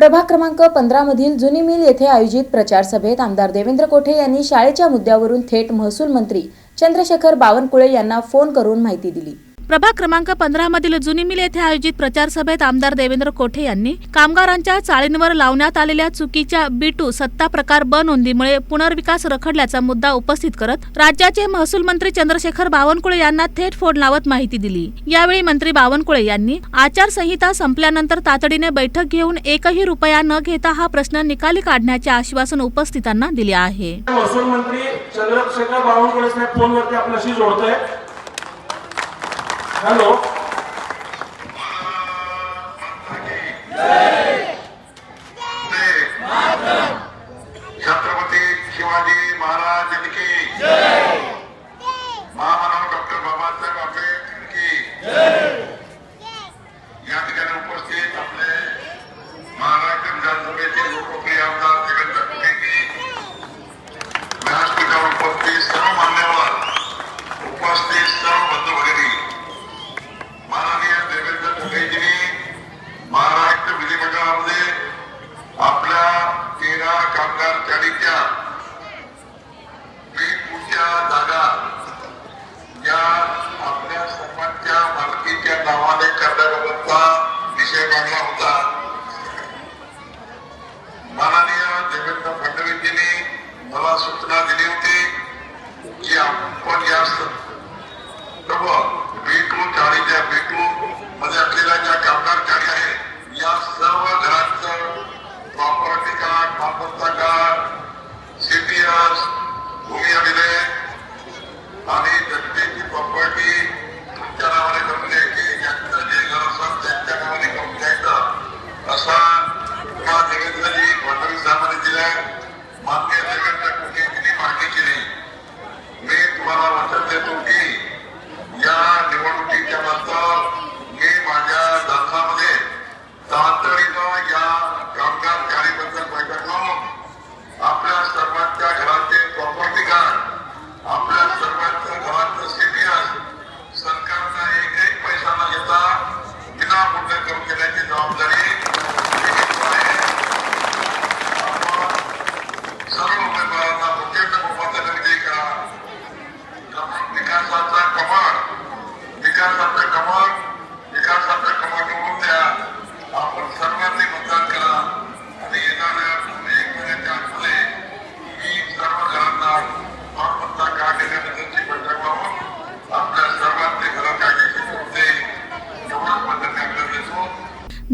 प्रभाग क्रमांक पंधरा मधील जुनी मिल येथे आयोजित प्रचार सभेत आमदार देवेंद्र कोठे यांनी शाळेच्या मुद्द्यावरून थेट महसूल मंत्री चंद्रशेखर बावनकुळे यांना फोन करून माहिती दिली. प्रभाग क्रमांक पंधरा मधील जुनी मिल येथे आयोजित प्रचार सभेत आमदार देवेंद्र कोठे यांनी कामगारांच्या चाळींवर लावण्यात आलेल्या चुकीच्या बीटू सत्ता प्रकार ब नोंदीमुळे पुनर्विकास रखडल्याचा मुद्दा उपस्थित करत राज्याचे महसूल मंत्री चंद्रशेखर बावनकुळे यांना थेट फोन लावत माहिती दिली. यावेळी मंत्री बावनकुळे यांनी आचारसंहिता संपल्यानंतर तातडीने बैठक घेऊन एकही रुपया न घेता हा प्रश्न निकाली काढण्याचे आश्वासन उपस्थितांना दिले आहे. महसूल मंत्री चंद्रशेखर बावनकुळे फोनवरती आपल्याशी जोडतोय. హలో. ఛత్రపతి శివాజీ మహారాజుకి మా మనం तेरा कामगार चाळीच्या पुढच्या जागा या आपल्या सर्वांच्या मालकीच्या नावाने करण्याबाबतचा विषय मांडला होता माननीय देवेंद्र फडणवीसजींनी मला सूचना दिली होती की आपण या सर्व बेटू चाळीच्या बेटू मध्ये असलेल्या ज्या कामगार चाळी आहे या सर्व घरांचं प्रॉपर्टी कार्ड मालमत्ता कार्ड सीपीएस भूमी अभिलेख आणि जनतेची प्रॉपर्टी तुमच्या नावाने करून द्यायची ज्यांचं जे घर असतात त्यांच्या नावाने करून द्यायचं असा किंवा देवेंद्रजी फडणवीस साहेबांनी दिलाय. मान्य देवेंद्र कुटेजींनी मागणी केली मी तुम्हाला वचन देतो की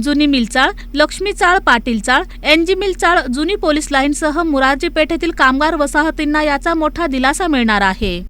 जुनी मिलचाळ लक्ष्मी चाळ पाटील चाळ एनजी मिलचाळ जुनी पोलीस लाईनसह मुरारजी पेठेतील कामगार वसाहतींना याचा मोठा दिलासा मिळणार आहे.